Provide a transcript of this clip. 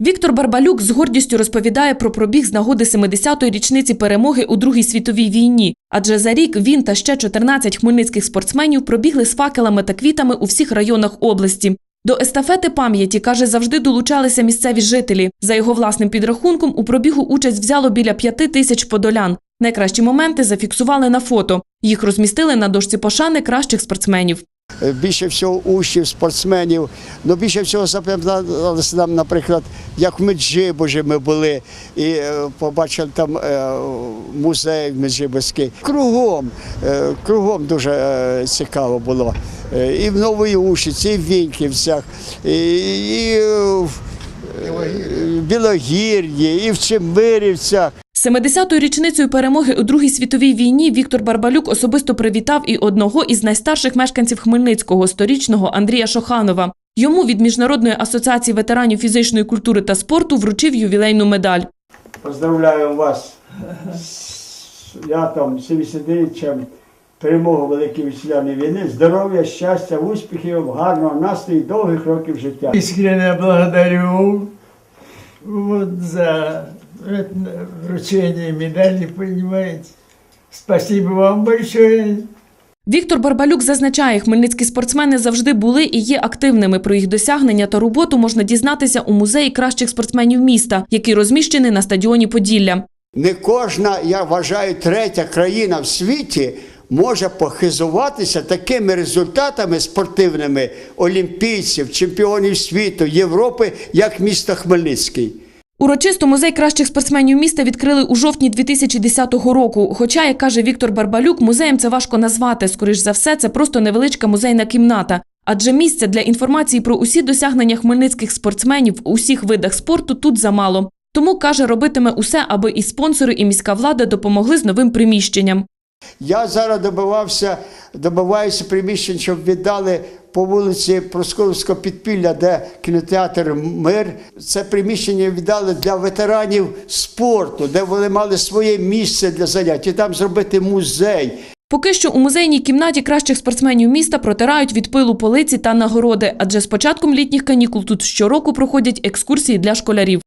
Віктор Барбалюк з гордістю розповідає про пробіг з нагоди 70-ї річниці перемоги у Другій світовій війні. Адже за рік він та ще 14 хмельницьких спортсменів пробігли з факелами та квітами у всіх районах області. До естафети пам'яті, каже, завжди долучалися місцеві жителі. За його власним підрахунком, у пробігу участь взяло біля п'яти тисяч подолян. Найкращі моменти зафіксували на фото. Їх розмістили на дошці пошани кращих спортсменів. Е, Більше всього учнів, спортсменів. Ну більше всього запам'яталося нам, наприклад, як в Меджибожі ми були і е, побачили там е, музей Меджиборський. Кругом, кругом дуже цікаво було. І в Новій Ушиці, і в Віньківцях, і, в Білогір'ї, і в Чемирівцях. 70-ю річницею перемоги у Другій світовій війні Віктор Барбалюк особисто привітав і одного із найстарших мешканців Хмельницького, сторічного Андрія Шоханова. Йому від Міжнародної асоціації ветеранів фізичної культури та спорту вручив ювілейну медаль. Поздравляю вас з святом 70-річчям перемоги Великої Вітчизняної війни, здоров'я, щастя, успіхів, гарного настрою, довгих років життя. Искренне благодарю вот за вручение медали, понимаете. Спасибо вам большое. Віктор Барбалюк зазначає, хмельницькі спортсмени завжди були і є активними. Про їх досягнення та роботу можна дізнатися у музеї кращих спортсменів міста, який розміщений на стадіоні Поділля. Не кожна, я вважаю, третя країна в світі може похизуватися такими результатами спортивними олімпійців, чемпіонів світу, Європи, як місто Хмельницький. Урочисто музей кращих спортсменів міста відкрили у жовтні 2010 року. Хоча, як каже Віктор Барбалюк, музеєм це важко назвати. Скоріш за все, це просто невеличка музейна кімната. Адже місця для інформації про усі досягнення хмельницьких спортсменів у усіх видах спорту тут замало. Тому каже, робитиме усе, аби і спонсори, і міська влада допомогли з новим приміщенням. Я зараз добивався, добиваюся приміщень, щоб віддали по вулиці Проскуровського підпілля, де кінотеатр Мир. Це приміщення віддали для ветеранів спорту, де вони мали своє місце для занять. І там зробити музей. Поки що у музейній кімнаті кращих спортсменів міста протирають від пилу полиці та нагороди, адже з початком літніх канікул тут щороку проходять екскурсії для школярів.